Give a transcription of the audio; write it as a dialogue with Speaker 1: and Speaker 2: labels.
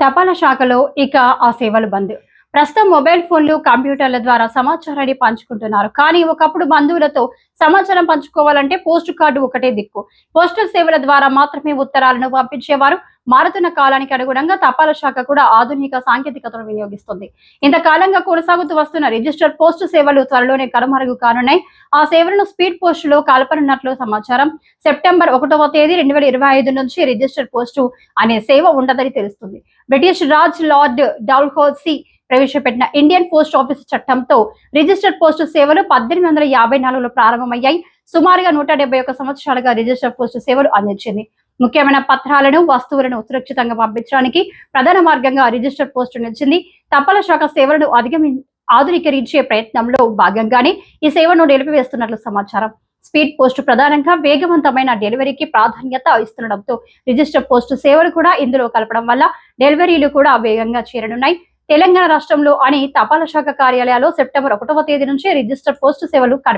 Speaker 1: తపాలా శాఖలో ఇక ఆ సేవలు బంద్. ప్రస్తుతం మొబైల్ ఫోన్లు కంప్యూటర్ల ద్వారా సమాచారాన్ని పంచుకుంటున్నారు. కానీ ఒకప్పుడు బంధువులతో సమాచారం పంచుకోవాలంటే పోస్ట్ కార్డు ఒకటే దిక్కు. పోస్టల్ సేవల ద్వారా మాత్రమే ఉత్తరాలను పంపించేవారు. మారుతున్న కాలానికి అనుగుణంగా తపాలా శాఖ కూడా ఆధునిక సాంకేతికతను వినియోగిస్తుంది. ఇంతకాలంగా కొనసాగుతూ వస్తున్న రిజిస్టర్ పోస్టు సేవలు త్వరలోనే కనుమరుగు కానున్నాయి. ఆ సేవలను స్పీడ్ పోస్టులో కలపనున్నట్లు సమాచారం. సెప్టెంబర్ ఒకటవ తేదీ రెండు వేల ఇరవై ఐదు నుంచి రిజిస్టర్ పోస్టు అనే సేవ ఉండదని తెలుస్తుంది. బ్రిటిష్ రాజ్ లార్డ్ డౌల్హోసీ ప్రవేశపెట్టిన ఇండియన్ పోస్ట్ ఆఫీస్ చట్టంతో రిజిస్టర్ పోస్టు సేవలు పద్దెనిమిది వందల యాభై నాలుగులో ప్రారంభమయ్యాయి. సుమారుగా నూట డెబ్బై ఒక్క సంవత్సరాలుగా రిజిస్టర్ పోస్టు సేవలు అందించింది. ముఖ్యమైన పత్రాలను వస్తువులను సురక్షితంగా పంపించడానికి ప్రధాన మార్గంగా రిజిస్టర్ పోస్టు నిలిచింది. తపాలా శాఖ సేవలను అధిగమి ఆధునీకరించే ప్రయత్నంలో భాగంగానే ఈ సేవను నిలిపివేస్తున్నట్లు సమాచారం. స్పీడ్ పోస్టు ప్రధానంగా వేగవంతమైన డెలివరీకి ప్రాధాన్యత ఇస్తుండటంతో రిజిస్టర్ పోస్టు సేవలు కూడా ఇందులో కలపడం వల్ల డెలివరీలు కూడా వేగంగా చేరనున్నాయి. తెలంగాణ రాష్ట్రంలో అని తపాలా శాఖ కార్యాలయాల్లో సెప్టెంబర్ ఒకటవ తేదీ నుంచి రిజిస్టర్ పోస్టు సేవలు కనిపి